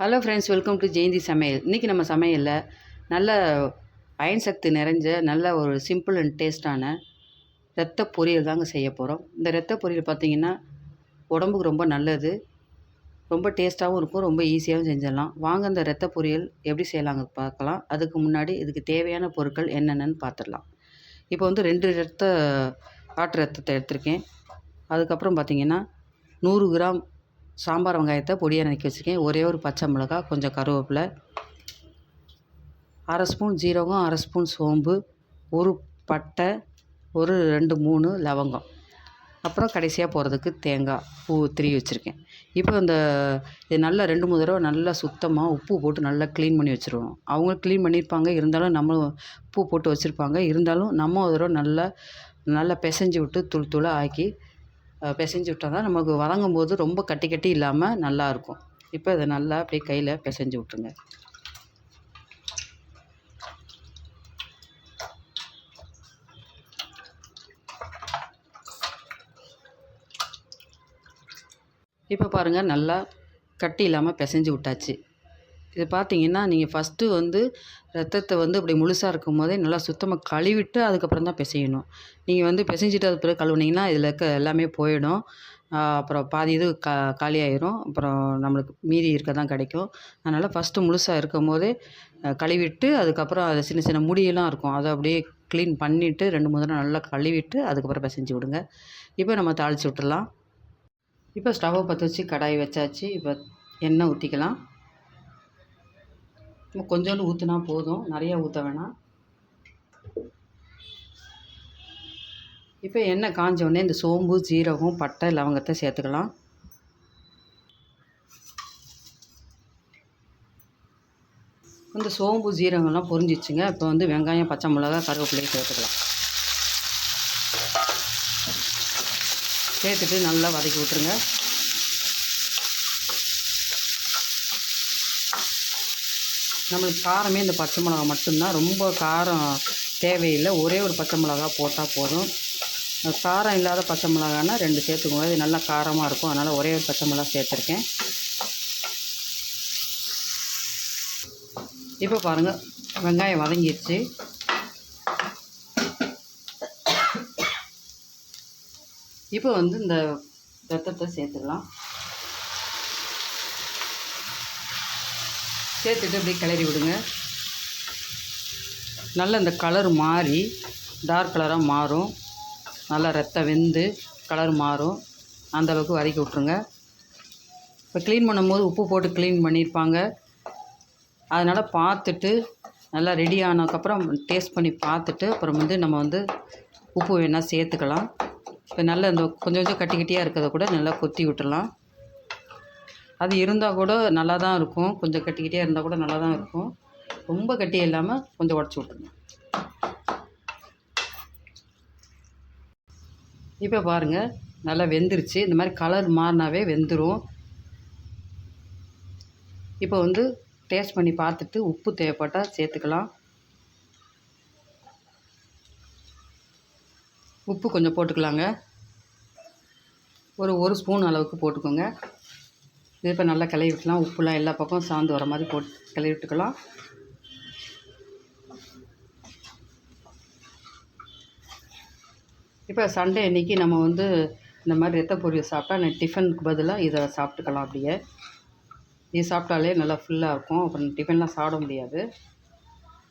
Hello friends welcome to Jayanthi சமையல் இன்றைக்கி நம்ம சமையலில் நல்ல அயன் சக்தி நிறைஞ்ச நல்ல ஒரு சிம்பிள் அண்ட் டேஸ்டான ரத்த பொரியல் தாங்க செய்ய போகிறோம் இந்த ரத்த பொரியல் பார்த்திங்கன்னா உடம்புக்கு ரொம்ப நல்லது. ரொம்ப டேஸ்ட்டாகவும் இருக்கும் ரொம்ப ஈஸியாகவும் செஞ்சிடலாம். வாங்க இந்த ரத்த பொரியல் எப்படி செய்யலாங்க பார்க்கலாம். அதுக்கு முன்னாடி இதுக்கு தேவையான பொருட்கள் என்னென்னு பார்த்துடலாம். இப்போ வந்து ரெண்டு ரத்த ஆட்டு ரத்தத்தை எடுத்திருக்கேன். அதுக்கப்புறம் பார்த்திங்கன்னா நூறு கிராம் சாம்பார் வெங்காயத்தை பொடியாக நறுக்கி வச்சுருக்கேன். ஒரே ஒரு பச்சை மிளகா கொஞ்சம் கருவேப்பிலை அரை ஸ்பூன் ஜீரகம் அரை ஸ்பூன் சோம்பு ஒரு பட்டை ஒரு ரெண்டு மூணு லவங்கம். அப்புறம் கடைசியாக போகிறதுக்கு தேங்காய் பூ திரி வச்சுருக்கேன். இப்போ இந்த இது நல்லா ரெண்டு மூணு தடவை நல்லா சுத்தமாக உப்பு போட்டு நல்லா க்ளீன் பண்ணி வச்சுருவோம் அவங்க க்ளீன் பண்ணியிருப்பாங்க. இருந்தாலும் நம்ம பூ போட்டு வச்சுருப்பாங்க. இருந்தாலும் நம்ம ஒரு தடவை நல்லா நல்லா பிசைஞ்சு விட்டு தூள் தூளாக ஆக்கி பிசைஞ்சு விட்டால் தான் நமக்கு வதங்கும் போது ரொம்ப கட்டி கட்டி இல்லாமல் நல்லாயிருக்கும் இப்போ இதை நல்லா அப்படியே கையில் பிசைஞ்சு விட்ருங்க இப்போ பாருங்கள் நல்லா கட்டி இல்லாமல் பிசைஞ்சு விட்டாச்சு. இது பார்த்தீங்கன்னா நீங்கள் ஃபஸ்ட்டு வந்து ரத்தத்தை வந்து அப்படி முழுசாக இருக்கும் போதே நல்லா சுத்தமாக கழுவிட்டு அதுக்கப்புறம் தான் பிசையணும். நீங்கள் வந்து பிசைஞ்சிட்டு அது பிறகு கழுவுனீங்கன்னா இதில் இருக்க எல்லாமே போயிடும். அப்புறம் பாதி இது கா காலியாயிரும். அப்புறம் நம்மளுக்கு மீதி இருக்க தான் கிடைக்கும். அதனால் ஃபஸ்ட்டு முழுசாக இருக்கும் போதே கழுவிட்டு அதுக்கப்புறம் அது சின்ன சின்ன முடியெல்லாம் இருக்கும். அதை அப்படியே க்ளீன் பண்ணிவிட்டு ரெண்டு மூணு தடவை நல்லா கழுவிட்டு அதுக்கப்புறம் பிசைஞ்சு விடுங்க. இப்போ நம்ம தாளித்து விட்டுடலாம். இப்போ ஸ்டவ்வை பற்ற வச்சு கடாய் வச்சாச்சு. இப்போ எண்ணெய் ஊற்றிக்கலாம் நம்ம கொஞ்சோண்டு ஊற்றினா போதும். நிறையா ஊற்ற வேணாம். இப்போ எண்ணெய் காஞ்ச உடனே இந்த சோம்பு ஜீரகம் பட்டை லவங்கத்தை சேர்த்துக்கலாம். இந்த சோம்பு ஜீரகம்லாம் பொரிஞ்சிச்சுங்க. இப்போ வந்து வெங்காயம் பச்சை மிளகா கருவேப்பிலையை சேர்த்துக்கலாம். சேர்த்துட்டு நல்லா வதக்கி விட்டுருங்க. நம்மளுக்கு காரமே இந்த பச்சை மிளகா மட்டும்தான். ரொம்ப காரம் தேவையில்லை. ஒரே ஒரு பச்சை மிளகா போட்டால் போதும். காரம் இல்லாத பச்சை மிளகானா ரெண்டு சேர்த்துக்கோங்க. இது நல்லா காரமாக இருக்கும். அதனால் ஒரே ஒரு பச்சை மிளகா சேர்த்துருக்கேன். இப்போ பாருங்கள் வெங்காயம் வதங்கிடுச்சு இப்போ வந்து இந்த ரத்தத்தை சேர்த்துக்கலாம் சேர்த்துட்டு அப்படியே கிளறி விடுங்க. நல்ல இந்த கலர் மாறி டார்க் கலராக மாறும். நல்லா ரத்தம் வெந்து கலர் மாறும். அந்த அளவுக்கு வதக்கி விட்ருங்க இப்போ க்ளீன் பண்ணும்போது உப்பு போட்டு க்ளீன் பண்ணியிருப்பாங்க. அதனால் பார்த்துட்டு நல்லா ரெடி ஆனதுக்கப்புறம் டேஸ்ட் பண்ணி பார்த்துட்டு அப்புறம் வந்து நம்ம வந்து உப்பு வேணால் சேர்த்துக்கலாம். இப்போ நல்லா இந்த கொஞ்சம் கொஞ்சம் கட்டி கட்டியாக இருக்கிறத கூட நல்லா கொத்தி விட்டுடலாம். அது இருந்தால் கூட நல்லா தான் இருக்கும். கொஞ்சம் கட்டிக்கிட்டே இருந்தால் கூட நல்லா தான் இருக்கும். ரொம்ப கட்டி இல்லாமல் கொஞ்சம் உடச்சி விட்டுருங்க. இப்போ பாருங்கள் நல்லா வெந்துருச்சு. இந்த மாதிரி கலர் மாறினாவே வெந்துடும் இப்போ வந்து டேஸ்ட் பண்ணி பார்த்துட்டு உப்பு தேவைப்பட்டால் சேர்த்துக்கலாம். உப்பு கொஞ்சம் போட்டுக்கலாங்க. ஒரு ஒரு ஸ்பூன் அளவுக்கு போட்டுக்கோங்க. இது இப்போ நல்லா கிளறி விட்டுலாம். உப்புலாம் எல்லா பக்கம் சாந்து வர மாதிரி போட்டு கிளறி விட்டுக்கலாம். இப்போ சண்டே அன்னைக்கு நம்ம வந்து இந்த மாதிரி ரத்த பொரியல் சாப்பிட்டா நான் டிஃபனுக்கு பதிலாக இதை சாப்பிட்டுக்கலாம் அப்படியே. இது சாப்பிட்டாலே நல்லா ஃபுல்லாக இருக்கும். அப்புறம் டிஃபன்லாம் சாப்பிட முடியாது.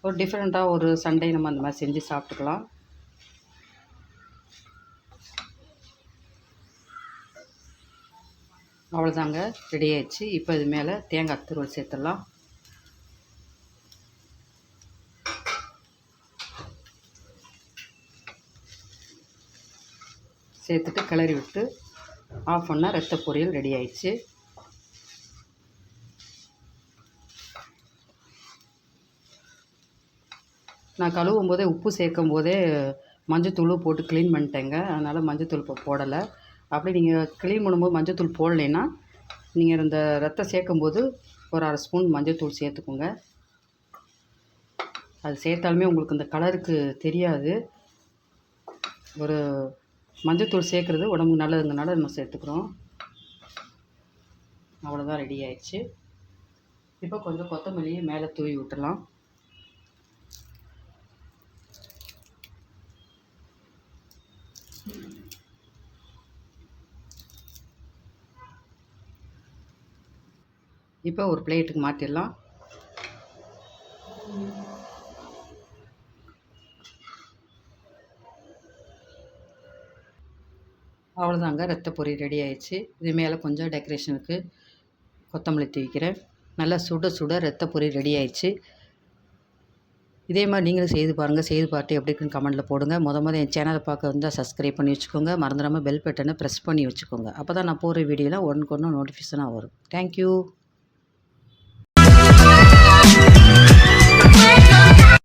ஒரு டிஃப்ரெண்ட்டாக ஒரு சண்டே நம்ம அந்த மாதிரி செஞ்சு சாப்பிட்டுக்கலாம். அவ்வளோதாங்க ரெடி ஆயிடுச்சு. இப்போ இது மேலே தேங்காய் துருவல் சேர்த்துடலாம். சேர்த்துட்டு கிளறி விட்டு ஆஃப் பண்ணால் ரத்த பொரியல் ரெடி ஆயிடுச்சு. நான் கழுவும் போதே உப்பு சேர்க்கும் போதே மஞ்சத்தூள் போட்டு க்ளீன் பண்ணிட்டேங்க. அதனால் மஞ்சத்தூள் இப்போ போடலை. அப்படி நீங்கள் க்ளீன் பண்ணும்போது மஞ்சத்தூள் போடலைன்னா நீங்கள் இந்த ரத்தம் சேர்க்கும்போது ஒரு அரை ஸ்பூன் மஞ்சத்தூள் சேர்த்துக்கோங்க. அது சேர்த்தாலுமே உங்களுக்கு இந்த கலருக்கு தெரியாது. ஒரு மஞ்சத்தூள் சேர்க்குறது உடம்புக்கு நல்லதுங்கனால நம்ம சேர்த்துக்கிறோம். அவ்வளோதான் ரெடி ஆயிடுச்சு. இப்போ கொஞ்சம் கொத்தமல்லியை மேலே தூவி விட்டுலாம் இப்போ ஒரு பிளேட்டுக்கு மாற்றிடலாம் அவ்வளோதாங்க ரத்த பொரி ரெடி ஆயிடுச்சு. இது மேலே கொஞ்சம் டெக்கரேஷனுக்கு கொத்தமல்லி தூவிக்கிறேன். நல்லா சுட சுட ரத்த பொரி ரெடி ஆயிடுச்சு. இதே மாதிரி நீங்களும் செய்து பாருங்கள் செய்து பார்த்து எப்படி இருக்குன்னு கமெண்ட்டில் போடுங்க. முத முத என் சேனலை பார்க்க வந்தால் சப்ஸ்கிரைப் பண்ணி வச்சுக்கோங்க. மறந்துடாமல் பெல் பட்டனை ப்ரெஸ் பண்ணி வச்சுக்கோங்க. அப்போ தான் நான் போடுற வீடியோலாம் ஒன்றுக்கு ஒன்று நோட்டிஃபிகேஷனாக வரும். தேங்க்யூ